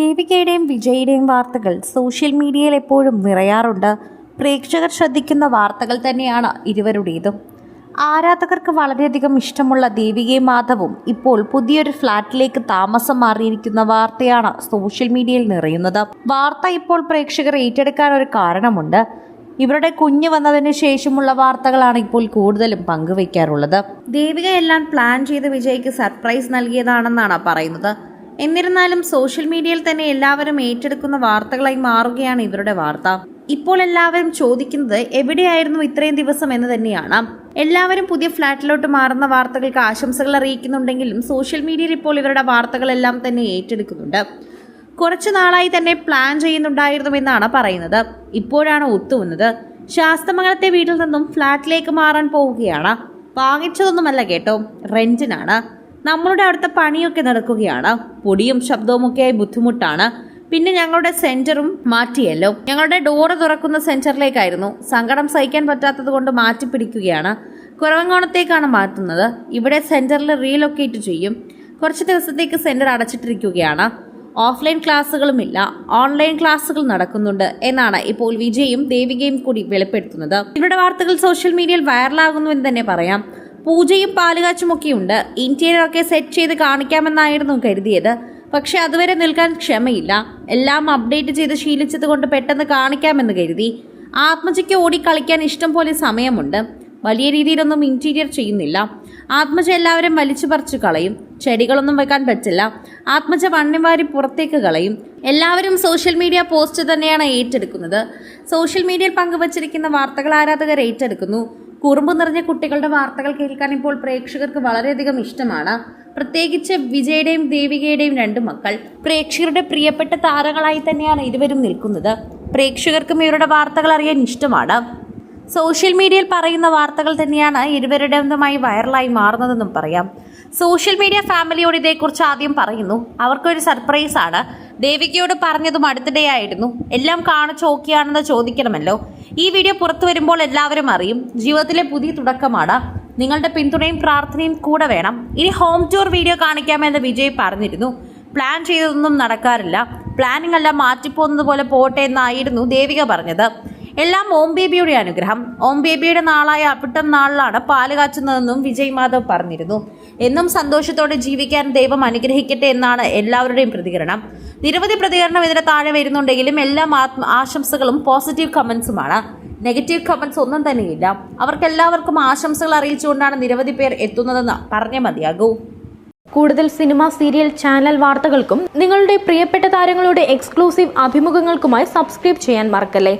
ദേവികയുടെയും വിജയുടെയും വാർത്തകൾ സോഷ്യൽ മീഡിയയിൽ എപ്പോഴും നിറയാറുണ്ട്. പ്രേക്ഷകർ ശ്രദ്ധിക്കുന്ന വാർത്തകൾ തന്നെയാണ് ഇരുവരുടേതും. ആരാധകർക്ക് വളരെയധികം ഇഷ്ടമുള്ള ദേവികയും മാധവും ഇപ്പോൾ പുതിയൊരു ഫ്ലാറ്റിലേക്ക് താമസം മാറിയിരിക്കുന്ന വാർത്തയാണ് സോഷ്യൽ മീഡിയയിൽ നിറയുന്നത്. വാർത്ത ഇപ്പോൾ പ്രേക്ഷകർ ഏറ്റെടുക്കാൻ ഒരു കാരണമുണ്ട്. ഇവരുടെ കുഞ്ഞ് വന്നതിന് ശേഷമുള്ള വാർത്തകളാണ് ഇപ്പോൾ കൂടുതലും പങ്കുവയ്ക്കാറുള്ളത്. ദേവിക എല്ലാം പ്ലാൻ ചെയ്ത് വിജയ്ക്ക് സർപ്രൈസ് നൽകിയതാണെന്നാണ് പറയുന്നത്. എന്നിരുന്നാലും സോഷ്യൽ മീഡിയയിൽ തന്നെ എല്ലാവരും ഏറ്റെടുക്കുന്ന വാർത്തകളായി മാറുകയാണ് ഇവരുടെ വാർത്ത. ഇപ്പോൾ എല്ലാവരും ചോദിക്കുന്നത് എവിടെയായിരുന്നു ഇത്രയും ദിവസം എന്ന് തന്നെയാണ്. എല്ലാവരും പുതിയ ഫ്ലാറ്റിലോട്ട് മാറുന്ന വാർത്തകൾക്ക് ആശംസകൾ അറിയിക്കുന്നുണ്ടെങ്കിലും സോഷ്യൽ മീഡിയയിൽ ഇപ്പോൾ ഇവരുടെ വാർത്തകളെല്ലാം തന്നെ ഏറ്റെടുക്കുന്നുണ്ട്. കുറച്ചു നാളായി തന്നെ പ്ലാൻ ചെയ്യുന്നുണ്ടായിരുന്നുവെന്നാണ് പറയുന്നത്. ഇപ്പോഴാണ് ഒത്തുവന്നത്. ശാസ്തമംഗലത്തെ വീട്ടിൽ നിന്നും ഫ്ലാറ്റിലേക്ക് മാറാൻ പോവുകയാണ്. വാങ്ങിച്ചതൊന്നുമല്ല കേട്ടോ റെന്റിനാണ്. നമ്മളുടെ അവിടുത്തെ പണിയൊക്കെ നടക്കുകയാണ്. പൊടിയും ശബ്ദവും ആയി ബുദ്ധിമുട്ടാണ്. പിന്നെ ഞങ്ങളുടെ സെന്ററും മാറ്റിയല്ലോ. ഞങ്ങളുടെ ഡോറ് തുറക്കുന്ന സെന്ററിലേക്കായിരുന്നു. സങ്കടം സഹിക്കാൻ പറ്റാത്തത് കൊണ്ട് മാറ്റി പിടിക്കുകയാണ് കുറവങ്കോണത്തേക്കാണ് മാറ്റുന്നത്. ഇവിടെ സെന്ററിൽ റീലൊക്കേറ്റ് ചെയ്യും. കുറച്ച് ദിവസത്തേക്ക് സെന്റർ അടച്ചിട്ടിരിക്കുകയാണ്. ഓഫ്ലൈൻ ക്ലാസ്സുകളുമില്ല ഓൺലൈൻ ക്ലാസ്സുകൾ നടക്കുന്നുണ്ട് എന്നാണ് ഇപ്പോൾ വിജയും ദേവികയും കൂടി വെളിപ്പെടുത്തുന്നത്. ഇവരുടെ വാർത്തകൾ സോഷ്യൽ മീഡിയയിൽ വൈറലാകുന്നു എന്ന് തന്നെ പറയാം. പൂജയും ഇന്റീരിയർ ഒക്കെ സെറ്റ് ചെയ്ത് കാണിക്കാമെന്നായിരുന്നു കരുതിയത്. പക്ഷെ അതുവരെ നിൽക്കാൻ ക്ഷമയില്ല. എല്ലാം അപ്ഡേറ്റ് ചെയ്ത് ശീലിച്ചത് കൊണ്ട് പെട്ടെന്ന് കാണിക്കാമെന്ന് കരുതി. ആത്മജയ്ക്ക് ഓടി കളിക്കാൻ ഇഷ്ടം പോലെ സമയമുണ്ട്. വലിയ രീതിയിലൊന്നും ഇന്റീരിയർ ചെയ്യുന്നില്ല. ആത്മജ എല്ലാവരും വലിച്ചു പറിച്ചു കളയും. ചെടികളൊന്നും വെക്കാൻ പറ്റില്ല. ആത്മജ വണ്ണം വാരി പുറത്തേക്ക് കളയും. എല്ലാവരും സോഷ്യൽ മീഡിയ പോസ്റ്റ് തന്നെയാണ് ഏറ്റെടുക്കുന്നത്. സോഷ്യൽ മീഡിയയിൽ പങ്കുവച്ചിരിക്കുന്ന വാർത്തകൾ ആരാധകർ ഏറ്റെടുക്കുന്നു. കുറുമ്പ് നിറഞ്ഞ കുട്ടികളുടെ വാർത്തകൾ കേൾക്കാൻ ഇപ്പോൾ പ്രേക്ഷകർക്ക് വളരെയധികം ഇഷ്ടമാണ്. പ്രത്യേകിച്ച് വിജയുടെയും ദേവികയുടെയും രണ്ട് മക്കൾ. പ്രേക്ഷകരുടെ പ്രിയപ്പെട്ട താരങ്ങളായി തന്നെയാണ് ഇരുവരും നിൽക്കുന്നത്. പ്രേക്ഷകർക്കും ഇവരുടെ വാർത്തകൾ അറിയാൻ ഇഷ്ടമാണ്. സോഷ്യൽ മീഡിയയിൽ പറയുന്ന വാർത്തകൾ തന്നെയാണ് ഇരുവരുടേതുമായി വൈറലായി മാറുന്നതെന്നും പറയാം. സോഷ്യൽ മീഡിയ ഫാമിലിയോട് ഇതേക്കുറിച്ച് ആദ്യം പറയുന്നു. അവർക്കൊരു സർപ്രൈസ് ആണ്. ദേവികയോട് പറഞ്ഞതും അടുത്തിടെയായിരുന്നു. എല്ലാം കാണിച്ച് ഓക്കെയാണെന്ന് ചോദിക്കണമല്ലോ. ഈ വീഡിയോ പുറത്തു വരുമ്പോൾ എല്ലാവരും അറിയും. ജീവിതത്തിലെ പുതിയ തുടക്കമാണ്. നിങ്ങളുടെ പിന്തുണയും പ്രാർത്ഥനയും കൂടെ വേണം. ഇനി ഹോം ടൂർ വീഡിയോ കാണിക്കാമെന്ന് വിജയ് പറഞ്ഞിരുന്നു. പ്ലാൻ ചെയ്തതൊന്നും നടക്കാറില്ല. പ്ലാനിംഗ് എല്ലാം മാറ്റിപ്പോകുന്നത് പോലെ പോട്ടെ എന്നായിരുന്നു ദേവിക പറഞ്ഞത്. എല്ലാം ഓം ബേബിയുടെ അനുഗ്രഹം. ഓം ബേബിയുടെ നാളായ അപ്പിട്ടം നാളിലാണ് പാൽ കാച്ചുന്നതെന്നും വിജയ് മാധവ് പറഞ്ഞിരുന്നു. എന്നും സന്തോഷത്തോടെ ജീവിക്കാൻ ദൈവം അനുഗ്രഹിക്കട്ടെ എന്നാണ് എല്ലാവരുടെയും പ്രതികരണം. നിരവധി പ്രതികരണം ഇതിന് താഴെ വരുന്നുണ്ടെങ്കിലും എല്ലാ ആശംസകളും പോസിറ്റീവ് കമൻസുമാണ് നെഗറ്റീവ് കമൻസ് ഒന്നും തന്നെയില്ല. അവർക്കെല്ലാവർക്കും ആശംസകൾ അറിയിച്ചുകൊണ്ടാണ് നിരവധി പേർ എത്തുന്നതെന്ന് പറഞ്ഞേ മതിയാകൂ. കൂടുതൽ സിനിമ സീരിയൽ ചാനൽ വാർത്തകൾക്കും നിങ്ങളുടെ പ്രിയപ്പെട്ട താരങ്ങളുടെ എക്സ്ക്ലൂസീവ് അഭിമുഖങ്ങൾക്കുമായി സബ്സ്ക്രൈബ് ചെയ്യാൻ മറക്കല്ലേ?